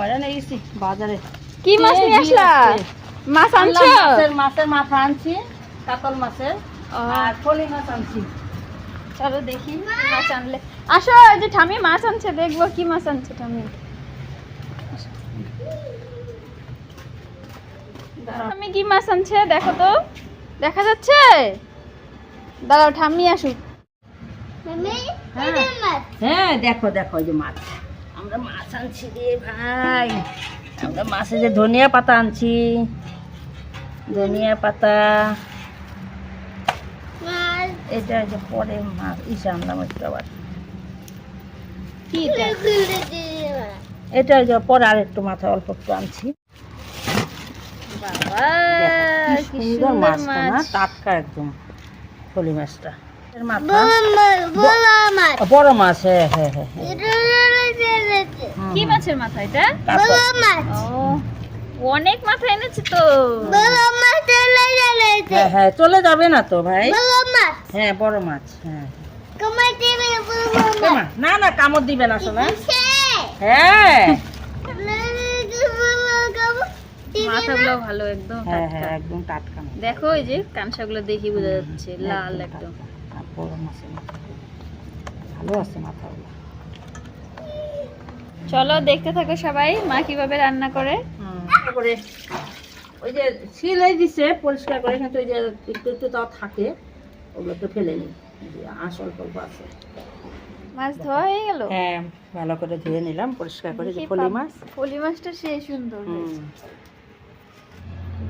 হয়রান হয়ে গেছি বাজারে। কি মাছ নিয়ে আসলা? মাছ আনছো? মাছের মাছের মাথা আনছি কাতল মাছের আর ফলি মাছ আনছি। চলো দেখি মাছ আনলে। আসো এই যে ঠামি মাছ আনছে দেখব কি মাছ আনছে ঠামি ঠামি কি মাছ আনছে দেখো তো। দেখা যাচ্ছে? দাঁড়াও ঠাম্মি আসুক। হ্যাঁ। হ্যাঁ দেখো দেখো এই যে মাছ। আমরা মাছ আনছি রে ভাই। আমরা মাছে যে ধনিয়া পাতা আনছি। ধনিয়া পাতা। এটা যে পরে মাছ ইসে আনলাম একটু আবার এটা? যে পরে আর একটু মাথা অল্প একটু আনছি। সুন্দর না মাছ। টাটকা একদম ফলি মাছটা। মাথা। বড় মাছ হ্যাঁ হ্যাঁ হ্যাঁ হ্যাঁ। কি মাছের মাথা এটা। ও অনেক মাথা এনেছে তো। হ্যাঁ হ্যাঁ চলে যাবে না তো ভাই। হ্যাঁ বড় মাছ হ্যাঁ। কেমন? না না কামড় দিবে না শোনা হ্যাঁ। মাথাগুলো ভালো একদম হ্যাঁ হ্যাঁ একদম টাটকা দেখো এই যে কানসাগুলো দেখি বোঝা যাচ্ছে লাল একদম বড় মাছের মাথা। ভালো আছে মাথাগুলো। চলো দেখতে থাকো সবাই মা কীভাবে রান্না করে। ওই যে সিলাই দিছে পরিষ্কার করে কিন্তু ওই যে একটু একটু তাও থাকে। ওগুলো তো ফেলে অল্প অল্প আছে। মাছ ধোয়া হয়ে গেল? হ্যাঁ ভালো করে ধুয়ে নিলাম পরিষ্কার করে যে মাছ। ফলি মাছটা সুন্দর।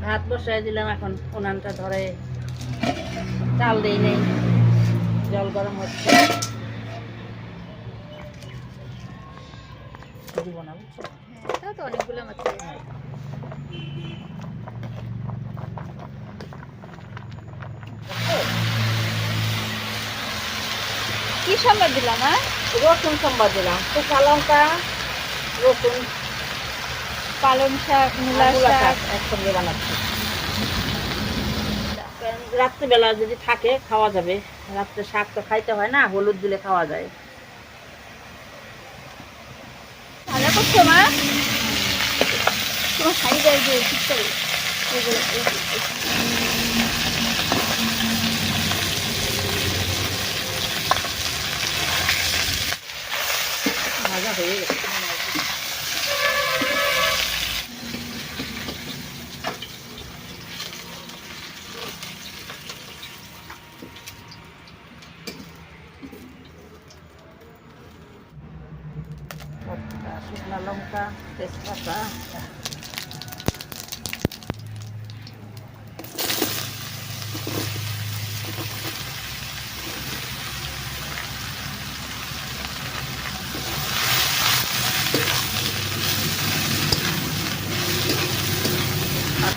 ভাত বসাই দিলাম এখন উনানটা ধরে চাল দেই নেই। জল গরম হচ্ছে। দিব না বুঝছ? হ্যাঁ, তাও তো অনেকগুলো মাছ কি সম্বাদ দিলাম হ্যাঁ? রসুন সম্বাদ দিলাম। শুকনা লঙ্কা রসুন পালং শাক মূলা শাক। শাক একসঙ্গে বানাচ্ছি। রাত্রিবেলা যদি থাকে খাওয়া যাবে। রাত্রে শাক তো খাইতে হয় না হলুদ দিলে খাওয়া যায় ভালো করছ মা তোমার শাড়ি গায়ে দিয়ে ঠিক করে এগুলো, এই যে, এই যে। ভাজা হয়ে গেছে লঙ্কা, শুকনো লঙ্কা তেজপাতা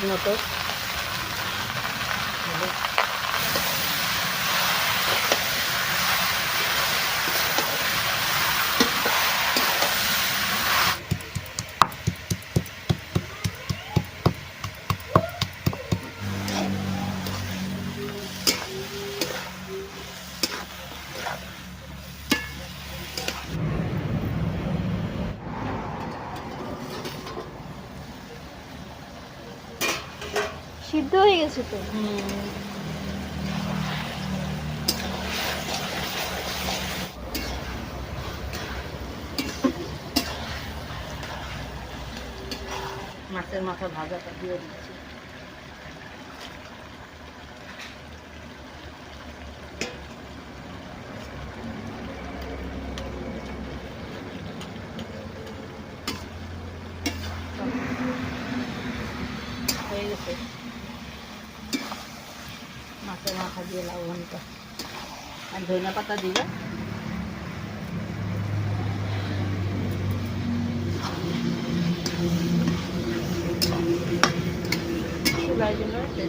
মতো সিদ্ধ হয়ে গেছে তো। মাছের মাথা ভাজাটা দিয়ে দিচ্ছি। হয়ে গেছে। মাথা দিয়ে লবণটা আর ধনিয়া পাতা দিবে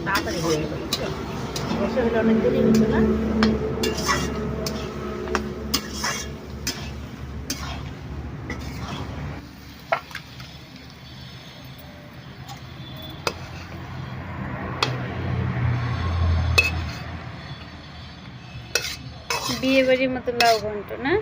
তাড়াতাড়ি হয়ে গেল বসে হলে অনেক দেরি হতো না বিয়ে বাড়ির মতো লাউ ঘন্ট না?